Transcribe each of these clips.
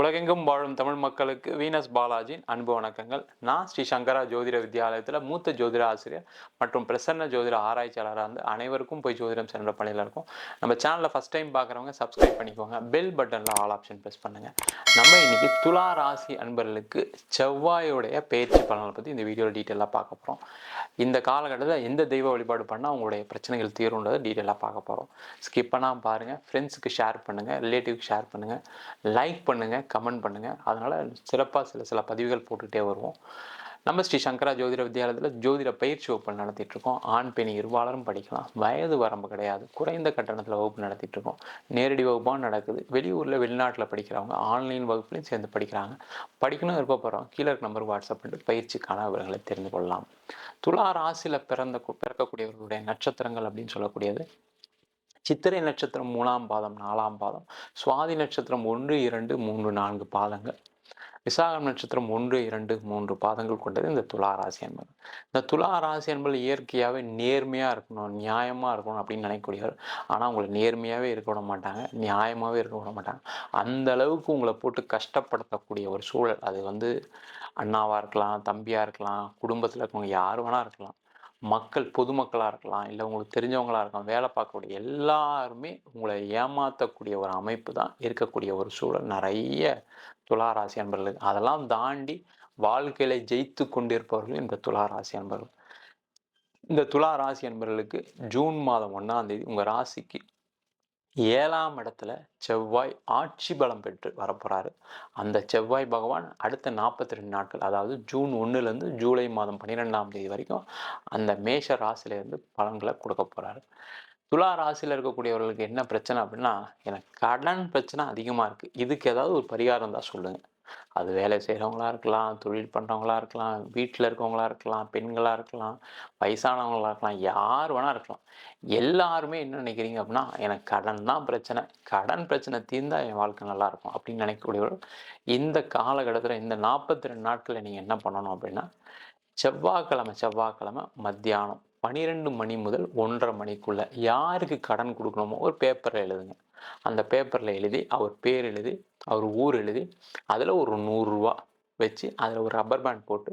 உலகெங்கும் வாழும் தமிழ் மக்களுக்கு வீனஸ் பாலாஜியின் அன்பு வணக்கங்கள். நான் ஸ்ரீ சங்கரா ஜோதிட வித்யாலயத்தில் மூத்த ஜோதிட ஆசிரியர் மற்றும் பிரசன்ன ஜோதிட ஆராய்ச்சியாளராக இருந்து அனைவருக்கும் போய் ஜோதிடம் சென்ற பணியில் இருக்கும். நம்ம சேனலில் ஃபஸ்ட் டைம் பார்க்குறவங்க சப்ஸ்கிரைப் பண்ணிக்கோங்க. பெல் பட்டனில் ஆல் ஆப்ஷன் ப்ரெஸ் பண்ணுங்கள் நம்ம இன்றைக்கி துலா ராசி அன்பர்களுக்கு செவ்வாயோடைய பயிற்சி பலனை பற்றி இந்த வீடியோவில் டீட்டெயிலாக பார்க்க போகிறோம் இந்த காலகட்டத்தில் எந்த தெய்வ வழிபாடு பண்ணால் உங்களுடைய பிரச்சனைகள் தீரும்ன்றதை டீட்டெயிலாக பார்க்க போகிறோம் ஸ்கிப் பண்ணால் பாருங்கள் ஃப்ரெண்ட்ஸுக்கு ஷேர் பண்ணுங்கள் ரிலேட்டிவ்க்கு ஷேர் பண்ணுங்கள் லைக் பண்ணுங்கள் கமெண்ட் பண்ணுங்கள் அதனால் சிறப்பாக சில சில பதிவுகள் போட்டுகிட்டே வருவோம். நம்ம ஸ்ரீ சங்கரா ஜோதிட வித்யாலயத்தில் ஜோதிட பயிற்சி வகுப்பு நடத்திட்டுருக்கோம் ஆண் பெண் இருவாளரும் படிக்கலாம். வயது வரம்பு கிடையாது. குறைந்த கட்டணத்தில் வகுப்பு நடத்திட்டுருக்கோம் நேரடி வகுப்பாக நடக்குது. வெளியூரில் வெளிநாட்டில் படிக்கிறவங்க ஆன்லைன் வகுப்புலையும் சேர்ந்து படிக்கிறாங்க. படிக்கணும் விருப்பப்படுறோம். கீழே இருக்க நம்பருக்கு வாட்ஸ்அப் பண்ணிட்டு பயிற்சிக்கான விவரங்களை தெரிந்து கொள்ளலாம். துலா ராசியில் பிறந்த பிறக்கக்கூடியவர்களுடைய நட்சத்திரங்கள் அப்படின்னு சொல்லக்கூடியது. சித்திரை நட்சத்திரம் மூணாம் பாதம் நாலாம் பாதம் சுவாதி நட்சத்திரம் ஒன்று இரண்டு மூன்று நான்கு பாதங்கள். விசாகம் நட்சத்திரம் ஒன்று இரண்டு மூன்று பாதங்கள் கொண்டது இந்த துலா ராசி என்பது. இந்த துலா ராசி என்பது இயற்கையாகவே நேர்மையாக இருக்கணும் நியாயமாக இருக்கணும் அப்படின்னு நினைக்கக்கூடியவர். ஆனால் உங்களை நேர்மையாகவே இருக்க விட மாட்டாங்க நியாயமாகவே இருக்க விட மாட்டாங்க. அந்த அளவுக்கு உங்களை போட்டு கஷ்டப்படுத்தக்கூடிய ஒரு சூழல். அது வந்து அண்ணாவாக இருக்கலாம் தம்பியாக இருக்கலாம் குடும்பத்தில் இருக்கவங்க யார் வேணா இருக்கலாம். மக்கள் பொதுமக்களாக இருக்கலாம் இல்லை உங்களுக்கு தெரிஞ்சவங்களாக இருக்கலாம் வேலை பார்க்கக்கூடிய எல்லாருமே உங்களை ஏமாற்றக்கூடிய ஒரு அமைப்பு தான் இருக்கக்கூடிய ஒரு சூழல். நிறைய துளாராசி அன்பர்கள். அதெல்லாம் தாண்டி வாழ்க்கையில ஜெயித்து கொண்டிருப்பவர்கள் இந்த துளாராசி அன்பர்கள். இந்த துளா ராசி அன்பர்களுக்கு ஜூன் மாதம் ஒன்றாம் தேதி உங்கள் ராசிக்கு ஏழாம் இடத்துல செவ்வாய் ஆட்சி பலம் பெற்று வரப்போகிறாரு அந்த செவ்வாய் பகவான் அடுத்த நாற்பத்தி ரெண்டு நாட்கள் அதாவது ஜூன் ஒன்றுலேருந்து ஜூலை மாதம் பன்னிரெண்டாம் தேதி வரைக்கும் அந்த மேஷ ராசிலேருந்து பலன்களை கொடுக்க போகிறாரு துலா ராசியில் இருக்கக்கூடியவர்களுக்கு என்ன பிரச்சனை அப்படின்னா எனக்கு கடன் பிரச்சனை அதிகமாக இருக்குது இதுக்கு ஏதாவது ஒரு பரிகாரம் தான் சொல்லுங்கள் அது வேலை செய்கிறவங்களா இருக்கலாம் தொழில் பண்ணுறவங்களா இருக்கலாம் வீட்டில் இருக்கவங்களா இருக்கலாம் பெண்களாக இருக்கலாம் வயசானவங்களாக இருக்கலாம் யார் வேணா இருக்கலாம். எல்லாருமே என்ன நினைக்கிறீங்க அப்படின்னா எனக்கு கடன் தான் பிரச்சனை. கடன் பிரச்சனை தீர்ந்தால் என் வாழ்க்கை நல்லா இருக்கும் அப்படின்னு நினைக்கக்கூடியவர்கள் இந்த காலகட்டத்தில் இந்த நாற்பத்தி ரெண்டு நாட்களில் நீங்கள் என்ன பண்ணணும் அப்படின்னா செவ்வாய்க்கிழமை செவ்வாய்க்கிழமை மத்தியானம் பன்னிரெண்டு மணி முதல் ஒன்றரை மணிக்குள்ளே யாருக்கு கடன் கொடுக்கணுமோ ஒரு பேப்பரில் எழுதுங்க. அந்த பேப்பரில் எழுதி அவர் பேர் எழுதி அவர் ஊர் எழுதி அதில் ஒரு நூறுரூவா வச்சு அதில் ஒரு ரப்பர் பேண்ட் போட்டு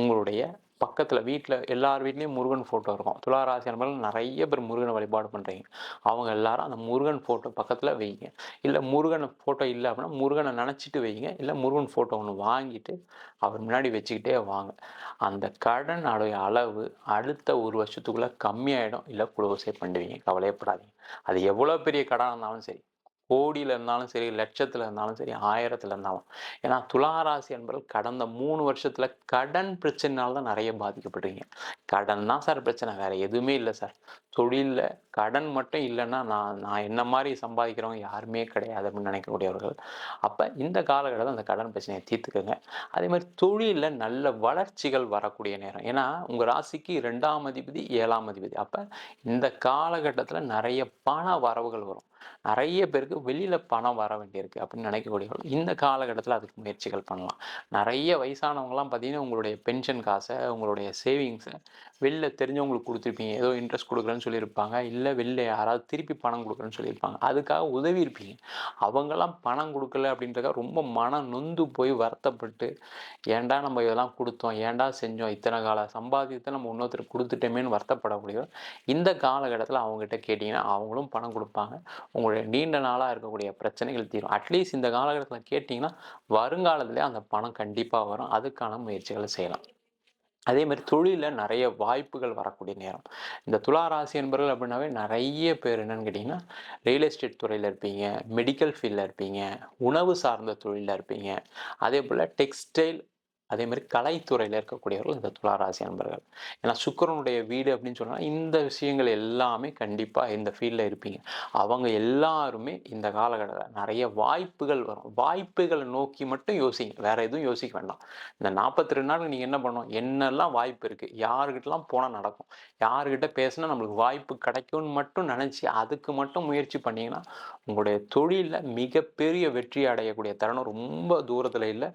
உங்களுடைய பக்கத்தில் வீட்டில் எல்லார் வீட்லேயும் முருகன் ஃபோட்டோ இருக்கும். துளாராசி அன்பர்கள் நிறைய பேர் முருகனை வழிபாடு பண்ணுறீங்க அவங்க எல்லாரும் அந்த முருகன் ஃபோட்டோ பக்கத்தில் வைங்க. இல்லை முருகனை ஃபோட்டோ இல்லை அப்படின்னா முருகனை நினச்சிட்டு வைங்க. இல்லை முருகன் ஃபோட்டோ ஒன்று வாங்கிட்டு அவர் முன்னாடி வச்சுக்கிட்டே வாங்க. அந்த கடன் அடைய அளவு அடுத்த ஒரு வருஷத்துக்குள்ளே கம்மியாயிடும். இல்லை குளோஸே பண்ணுவீங்க கவலையப்படாதீங்க. அது எவ்வளோ பெரிய கடனாக இருந்தாலும் சரி. கோடியில் இருந்தாலும் சரி லட்சத்தில் இருந்தாலும் சரி ஆயிரத்தில் இருந்தாலும். ஏன்னா துளாராசி என்பவர்கள் கடந்த மூணு வருஷத்தில் கடன் பிரச்சனைனால தான் நிறைய பாதிக்கப்பட்டிருக்கீங்க. கடன் தான் சார் பிரச்சனை வேறு எதுவுமே இல்லை சார். தொழிலில் கடன் மட்டும் இல்லைன்னா நான் நான் என்ன மாதிரி சம்பாதிக்கிறவங்க யாருமே கிடையாது அப்படின்னு நினைக்கக்கூடியவர்கள். அப்போ இந்த காலகட்டத்தில் அந்த கடன் பிரச்சனையை தீர்த்துக்குங்க. அதே மாதிரி தொழிலில் நல்ல வளர்ச்சிகள் வரக்கூடிய நேரம். ஏன்னா உங்கள் ராசிக்கு ரெண்டாம் அதிபதி ஏழாம் அதிபதி. அப்போ இந்த காலகட்டத்தில் நிறைய பண வரவுகள் வரும். நிறைய பேருக்கு வெளியில் பணம் வர வேண்டியிருக்கு அப்படின்னு நினைக்கக்கூடியவர்கள் இந்த காலகட்டத்தில் அதுக்கு முயற்சிகள் பண்ணலாம். நிறைய வயசானவங்கலாம் பார்த்தீங்கன்னா உங்களுடைய பென்ஷன் காசை உங்களுடைய சேவிங்ஸை வெளில தெரிஞ்சவங்களுக்கு கொடுத்துருப்பீங்க. ஏதோ இன்ட்ரெஸ்ட் கொடுக்குறேன்னு சொல்லியிருப்பாங்க. இல்லை வெளில யாராவது திருப்பி பணம் கொடுக்குறேன்னு சொல்லியிருப்பாங்க. அதுக்காக உதவி இருப்பீங்க. அவங்கெல்லாம் பணம் கொடுக்கல அப்படின்றக்கா ரொம்ப மனம் நொந்து போய் வருத்தப்பட்டு ஏன்டா நம்ம இதெல்லாம் கொடுத்தோம்? ஏன்டா செஞ்சோம்? இத்தனை கால சம்பாதியத்தை நம்ம இன்னொருத்தருக்கு கொடுத்துட்டோமேன்னு வருத்தப்படக்கூடிய இந்த காலகட்டத்தில் அவங்ககிட்ட கேட்டிங்கன்னா அவங்களும் பணம் கொடுப்பாங்க. உங்களுடைய நீண்ட நாளாக இருக்கக்கூடிய பிரச்சனைகள் தீரும். அட்லீஸ்ட் இந்த காலகட்டத்தில் கேட்டிங்கன்னா வருங்காலத்திலே அந்த பணம் கண்டிப்பாக வரும். அதுக்கான முயற்சிகளை செய்யலாம். அதே மாதிரி தொழிலில் நிறைய வாய்ப்புகள் வரக்கூடிய நேரம். இந்த துளாராசி என்பவர்கள் அப்படின்னாவே நிறைய பேர் என்னன்னு கேட்டிங்கன்னா ரியல் எஸ்டேட் துறையில் இருப்பீங்க மெடிக்கல் ஃபீல்டில் இருப்பீங்க உணவு சார்ந்த தொழிலில் இருப்பீங்க. அதே போல் டெக்ஸ்டைல் அதே மாதிரி கலைத்துறையில் இருக்கக்கூடியவர்கள் இந்த துளாராசி நண்பர்கள் ஏன்னா சுக்கரனுடைய வீடு அப்படின்னு சொன்னால் இந்த விஷயங்கள் எல்லாமே கண்டிப்பாக இந்த ஃபீல்டில் இருப்பீங்க. அவங்க எல்லாருமே இந்த காலகட்டத்தில் நிறைய வாய்ப்புகள் வரும். வாய்ப்புகளை நோக்கி மட்டும் யோசிங்க. வேற எதுவும் யோசிக்க வேண்டாம். இந்த நாற்பத்தி ரெண்டு நாள் நீங்கள் என்ன பண்ணணும்? என்னெல்லாம் வாய்ப்பு இருக்குது யாருக்கிட்டலாம் போனால் நடக்கும்? யாருக்கிட்ட பேசினா நம்மளுக்கு வாய்ப்பு கிடைக்கும்னு மட்டும் நினச்சி அதுக்கு மட்டும் முயற்சி பண்ணீங்கன்னா உங்களுடைய தொழிலில் மிகப்பெரிய வெற்றி அடையக்கூடிய தருணம் ரொம்ப தூரத்தில் இல்லை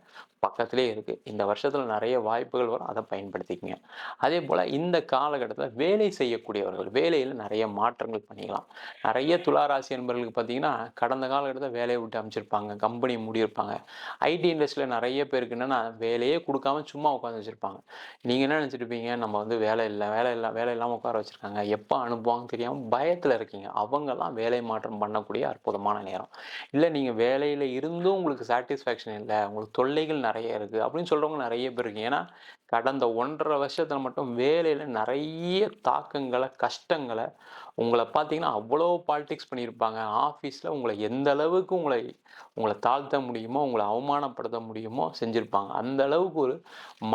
பக்கத்திலே இருக்குது இந்த வருஷத்தில் நிறைய வாய்ப்புகள் வரும் அதை பயன்படுத்திக்கங்க. அதே போல் இந்த காலகட்டத்தில் வேலை செய்யக்கூடியவர்கள் வேலையில் நிறைய மாற்றங்கள் பண்ணிக்கலாம். நிறைய துளாராசி என்பவர்களுக்கு பார்த்தீங்கன்னா கடந்த காலகட்டத்தில் வேலையை விட்டு அமைச்சிருப்பாங்க கம்பெனி மூடியிருப்பாங்க. ஐடி இண்டஸ்ட்ரியில் நிறைய பேருக்கு என்னென்னா வேலையே கொடுக்காம சும்மா உட்காந்து வச்சுருப்பாங்க. நீங்கள் என்ன நினச்சிருப்பீங்க நம்ம வந்து வேலை இல்லை வேலை இல்லை வேலை இல்லாமல் உட்கார வச்சுருக்காங்க. எப்போ அனுப்புவாங்க தெரியாமல் பயத்தில் இருக்கீங்க. அவங்கெல்லாம் வேலை மாற்றம் பண்ணக்கூடிய அற்புதமான நேரம். இல்லை நீங்கள் வேலையில் இருந்தும் உங்களுக்கு சாட்டிஸ்ஃபேக்ஷன் இல்லை உங்களுக்கு தொல்லைகள் நிறைய இருக்குது அப்படின்னு சொல்கிறவங்க நிறைய பேர் இருக்கு. ஏன்னா கடந்த ஒன்றரை வருஷத்தில் மட்டும் வேலையில் நிறைய தாக்கங்களை கஷ்டங்களை உங்களை பார்த்தீங்கன்னா அவ்வளோ பாலிடிக்ஸ் பண்ணியிருப்பாங்க ஆஃபீஸில் உங்களை எந்த அளவுக்கு உங்களை உங்களை தாழ்த்த முடியுமோ உங்களை அவமானப்படுத்த முடியுமோ செஞ்சுருப்பாங்க. அந்த அளவுக்கு ஒரு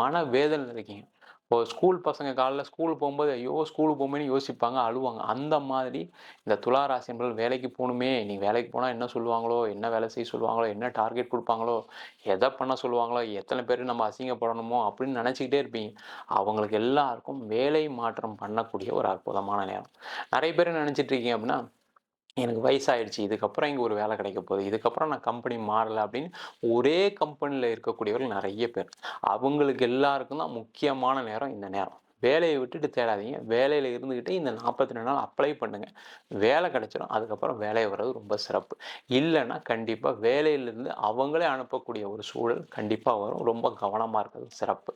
மன வேதனை இருக்கீங்க இப்போ ஸ்கூல் பசங்க காலையில் ஸ்கூல் போகும்போது ஐயோ ஸ்கூலுக்கு போகும்போது யோசிப்பாங்க அழுவாங்க. அந்த மாதிரி இந்த துளாராசி என்பர்கள் வேலைக்கு போகணுமே நீ வேலைக்கு போனால் என்ன சொல்லுவாங்களோ என்ன வேலை செய்ய சொல்லுவாங்களோ என்ன டார்கெட் கொடுப்பாங்களோ எதை பண்ண சொல்லுவாங்களோ எத்தனை பேர் நம்ம அசிங்கப்படணுமோ அப்படின்னு நினச்சிக்கிட்டே இருப்பீங்க. அவங்களுக்கு எல்லாருக்கும் வேலை மாற்றம் பண்ணக்கூடிய ஒரு அற்புதமான நேரம். நிறைய பேர் நினச்சிட்டு இருக்கீங்க அப்படின்னா எனக்கு வயசாயிடுச்சு இதுக்கப்புறம் இங்கே ஒரு வேலை கிடைக்க போகுது இதுக்கப்புறம் நான் கம்பெனி மாறலை அப்படின்னு ஒரே கம்பெனியில் இருக்கக்கூடியவர்கள் நிறைய பேர். அவங்களுக்கு எல்லாருக்கும் தான் முக்கியமான நேரம் இந்த நேரம். வேலையை விட்டுட்டு தேடாதீங்க. வேலையில் இருந்துக்கிட்டே இந்த நாற்பத்தி ரெண்டு நாள் அப்ளை பண்ணுங்கள் வேலை கிடச்சிடும் அதுக்கப்புறம் வேலையை வர்றது ரொம்ப சிறப்பு. இல்லைன்னா கண்டிப்பாக வேலையிலேருந்து அவங்களே அனுப்பக்கூடிய ஒரு சூழல் கண்டிப்பாக வரும். ரொம்ப கவனமாக இருக்கிறது சிறப்பு.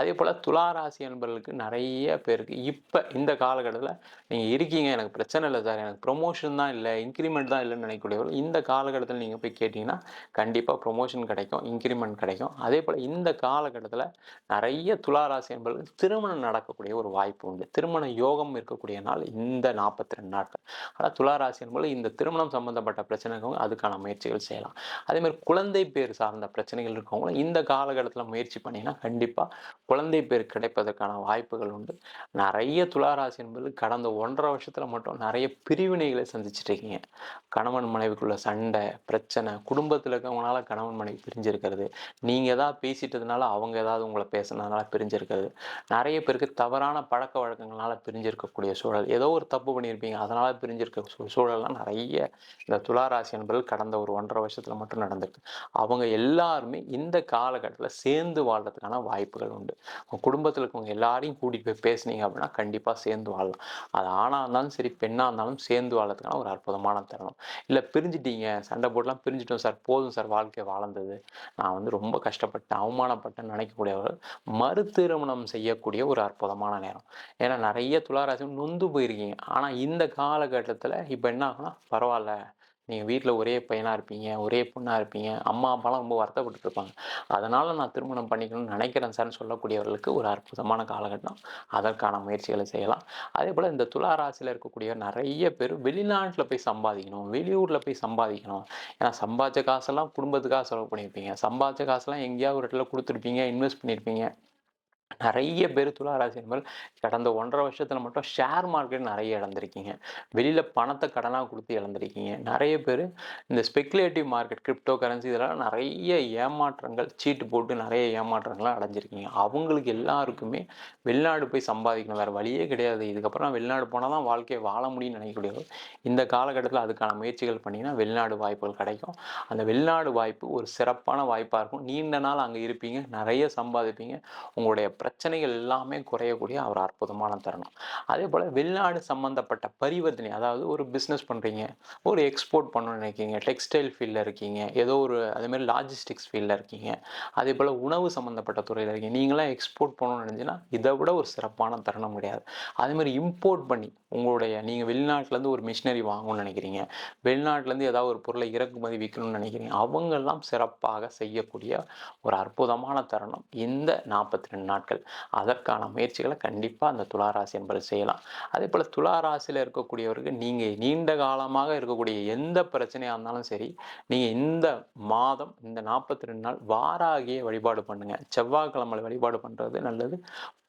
அதே போல் துளாராசி என்பவர்களுக்கு நிறைய பேருக்கு இப்போ இந்த காலகட்டத்தில் நீங்கள் இருக்கீங்க. எனக்கு பிரச்சனை இல்லை சார். எனக்கு ப்ரொமோஷன் தான் இல்லை. இன்க்ரிமெண்ட் தான் இல்லைன்னு நினைக்கக்கூடியவர்கள் இந்த காலகட்டத்தில் நீங்கள் போய் கேட்டிங்கன்னா கண்டிப்பாக ப்ரொமோஷன் கிடைக்கும். இன்க்ரிமெண்ட் கிடைக்கும். அதே போல் இந்த காலகட்டத்தில் நிறைய துளாராசி என்பவர்களுக்கு திருமணம் நடக்கும். பார்க்கக்கூடிய ஒரு வாய்ப்பு உண்டு. திருமண யோகம் இருக்கக்கூடிய நாள் இந்த நாற்பத்தி ரெண்டு நாட்கள். ஆனால் துளாராசி என்பது இந்த திருமணம் சம்பந்தப்பட்ட பிரச்சனைகள் அதுக்கான முயற்சிகள் செய்யலாம். அதே மாதிரி குழந்தை பேர் சார்ந்த பிரச்சனைகள் இருக்கவங்களும் இந்த காலகட்டத்தில் முயற்சி பண்ணிங்கன்னா கண்டிப்பாக குழந்தை பேர் கிடைப்பதற்கான வாய்ப்புகள் உண்டு. நிறைய துளாராசி என்பது கடந்த ஒன்றரை வருஷத்தில் மட்டும் நிறைய பிரிவினைகளை சந்திச்சுட்டு இருக்கீங்க. கணவன் மனைவிக்குள்ள சண்டை பிரச்சனை குடும்பத்தில் இருக்கவங்களால கணவன் மனைவி பிரிஞ்சிருக்கிறது. நீங்கள் ஏதாவது பேசிட்டதுனால அவங்க ஏதாவது உங்களை பேசுனதுனால பிரிஞ்சிருக்கிறது. நிறைய பேருக்கு தவறான பழக்க வழக்கங்களால் பிரிஞ்சிருக்கக்கூடிய சூழல். ஏதோ ஒரு தப்பு பண்ணியிருப்பீங்க அதனால் பிரிஞ்சிருக்க சூ- சூழல்லாம் நிறைய இந்த துளாராசி என்பது கடந்த ஒரு ஒன்றரை வருஷத்தில் மட்டும் நடந்திருக்கு. அவங்க எல்லாருமே இந்த காலகட்டத்தில் சேர்ந்து வாழ்றதுக்கான வாய்ப்புகள் உண்டு. உங்க குடும்பத்தில் இருக்கவங்க எல்லாரையும் கூட்டிகிட்டு போய் பேசுனீங்க அப்படின்னா கண்டிப்பாக சேர்ந்து வாழலாம். அது ஆணாக இருந்தாலும் சரி பெண்ணாக இருந்தாலும் சேர்ந்து வாழறதுக்கான ஒரு அற்புதமான தருணம். இல்லை பிரிஞ்சிட்டீங்க சண்டை போட்டுலாம் பிரிஞ்சிட்டோம் சார் போதும் சார் வாழ்க்கை வாழ்ந்தது. நான் வந்து ரொம்ப கஷ்டப்பட்டேன் அவமானப்பட்டேன்னு நினைக்கக்கூடியவர்கள் மறு திருமணம் செய்யக்கூடிய ஒரு அற்புதம். அற்புதமான நேரம். ஏன்னா நிறைய துளாராசி நொந்து போயிருக்கீங்க. ஆனால் இந்த காலகட்டத்தில் இப்போ என்ன ஆகும்னா பரவாயில்ல நீங்கள் வீட்டில் ஒரே பையனாக இருப்பீங்க ஒரே பொண்ணாக இருப்பீங்க. அம்மா அப்பாலாம் ரொம்ப வருத்தப்பட்டு இருப்பாங்க. அதனால் நான் திருமணம் பண்ணிக்கணும்னு நினைக்கிறேன் சார்னு சொல்லக்கூடியவர்களுக்கு ஒரு அற்புதமான காலகட்டம். அதற்கான முயற்சிகளை செய்யலாம். அதே போல் இந்த துளாராசியில் இருக்கக்கூடிய நிறைய பேர் வெளிநாட்டில் போய் சம்பாதிக்கணும் வெளியூரில் போய் சம்பாதிக்கணும். ஏன்னா சம்பாதிச்ச காசெல்லாம் குடும்பத்துக்காக செலவு பண்ணியிருப்பீங்க சம்பாதிச்ச காசெல்லாம் எங்கேயாவது ஒரு இடத்துல கொடுத்துருப்பீங்க இன்வெஸ்ட் பண்ணியிருப்பீங்க நிறைய பேர் துளாராசி என்பது கடந்த ஒன்றரை வருஷத்தில் மட்டும் ஷேர் மார்க்கெட் நிறைய இழந்திருக்கீங்க. வெளியில் பணத்தை கடனாக கொடுத்து இழந்திருக்கீங்க. நிறைய பேர் இந்த ஸ்பெகுலேட்டிவ் மார்க்கெட் கிரிப்டோ கரன்சி இதெல்லாம் நிறைய ஏமாற்றங்கள் சீட்டு போட்டு நிறைய ஏமாற்றங்கள்லாம் அடைஞ்சிருக்கீங்க. அவங்களுக்கு எல்லாருக்குமே வெளிநாடு போய் சம்பாதிக்கணும். வேறு வழியே கிடையாது. இதுக்கப்புறம் வெளிநாடு போனால் தான் வாழ்க்கையை வாழ முடியும்னு நினைக்கக்கூடியவர் இந்த காலகட்டத்தில் அதுக்கான முயற்சிகள் பண்ணிங்கன்னா வெளிநாடு வாய்ப்புகள் கிடைக்கும். அந்த வெளிநாடு வாய்ப்பு ஒரு சிறப்பான வாய்ப்பாக இருக்கும். நீண்ட நாள் அங்கே இருப்பீங்க. நிறைய சம்பாதிப்பீங்க. உங்களுடைய பிரச்சனைகள் எல்லாமே குறையக்கூடிய ஒரு அற்புதமான தருணம். அதே போல் வெளிநாடு சம்மந்தப்பட்ட பரிவர்த்தனை அதாவது ஒரு பிஸ்னஸ் பண்ணுறீங்க ஒரு எக்ஸ்போர்ட் பண்ணணும்னு நினைக்கிறீங்க டெக்ஸ்டைல் ஃபீல்டில் இருக்கீங்க ஏதோ ஒரு அதேமாதிரி லாஜிஸ்டிக்ஸ் ஃபீல்டில் இருக்கீங்க அதே போல் உணவு சம்மந்தப்பட்ட துறையில் இருக்கீங்க நீங்களாம் எக்ஸ்போர்ட் பண்ணணும்னு நினச்சின்னா இதை விட ஒரு சிறப்பான தருணம் கிடையாது. அதேமாதிரி இம்போர்ட் பண்ணி உங்களுடைய நீங்கள் வெளிநாட்டிலேருந்து ஒரு மிஷினரி வாங்கணும்னு நினைக்கிறீங்க வெளிநாட்டிலேருந்து ஏதாவது ஒரு பொருளை இறக்குமதி விற்கணும்னு நினைக்கிறீங்க அவங்கெல்லாம் சிறப்பாக செய்யக்கூடிய ஒரு அற்புதமான தருணம். இந்த நாற்பத்தி ரெண்டு நாட்கள். அதற்கான முயற்சிகளை கண்டிப்பாக அந்த துளாராசி என்பது செய்யலாம். அதே போல் துளாராசியில் இருக்கக்கூடியவருக்கு நீங்கள் நீண்ட காலமாக இருக்கக்கூடிய எந்த பிரச்சனையாக இருந்தாலும் சரி நீங்கள் இந்த மாதம் இந்த நாற்பத்தி ரெண்டு நாள் வாராகிய வழிபாடு பண்ணுங்கள் செவ்வாய்க்கிழமை வழிபாடு பண்ணுறது நல்லது.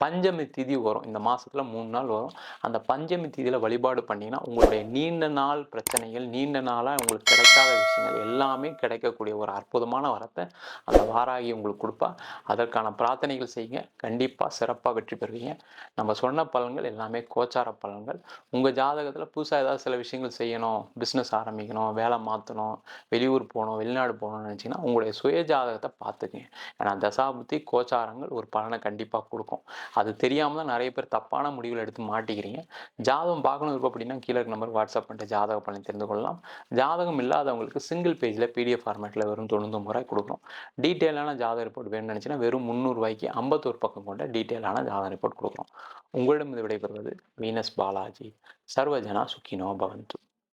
பஞ்சமி திதி வரும். இந்த மாதத்தில் மூணு நாள் வரும். அந்த பஞ்சமி திதியில் வழிபாடு பண்ணிங்கன்னா உங்களுடைய நீண்ட நாள் பிரச்சனைகள் நீண்ட நாளாக உங்களுக்கு கிடைக்காத விஷயங்கள் எல்லாமே கிடைக்கக்கூடிய ஒரு அற்புதமான வரத்தை அந்த வாராகி உங்களுக்கு கொடுப்பா. அதற்கான பிரார்த்தனைகள் செய்யுங்க. கண்டிப்பாக சிறப்பாக வெற்றி பெறுவீங்க. நம்ம சொன்ன பலன்கள் எல்லாமே கோச்சார பலன்கள். உங்கள் ஜாதகத்தில் புதுசாக ஏதாவது சில விஷயங்கள் செய்யணும் பிஸ்னஸ் ஆரம்பிக்கணும் வேலை மாற்றணும் வெளியூர் போகணும் வெளிநாடு போகணும்னு நினச்சிங்கன்னா உங்களுடைய சுய ஜாதகத்தை பார்த்துக்குங்க. ஏன்னா தசாபுத்தி கோச்சாரங்கள் ஒரு பலனை கண்டிப்பாக கொடுக்கும். அது தெரியாமல் தான் நிறைய பேர் தப்பான முடிவுகள் எடுத்து மாட்டிக்கிறீங்க. ஜாதகம் பார்க்கணும் இருக்கும் அப்படின்னா கீழே இருக்க நம்பருக்கு வாட்ஸ்அப் பண்ணிட்டு ஜாதக பலன் தெரிந்து கொள்ளலாம். ஜாதகம் இல்லாதவங்களுக்கு சிங்கிள் பேஜில் பிடிஎஃப் ஃபார்மேட்டில் வெறும் தொண்ணூத்தொம்பது ரூபாய் கொடுக்குறோம் டீட்டெயிலான ஜாதக ரிப்போர்ட் வேணும்னு நினச்சின்னா வெறும் முந்நூறுரூவாய்க்கு ஐம்பத்தோரு பக்கம் கொண்ட டீட்டெயிலான ஜாதக ரிப்போர்ட் கொடுக்குறோம். உங்களிடம் இது விடைபெறுவது வீனஸ் பாலாஜி. சர்வஜனா சுக்கினோ பவந்து.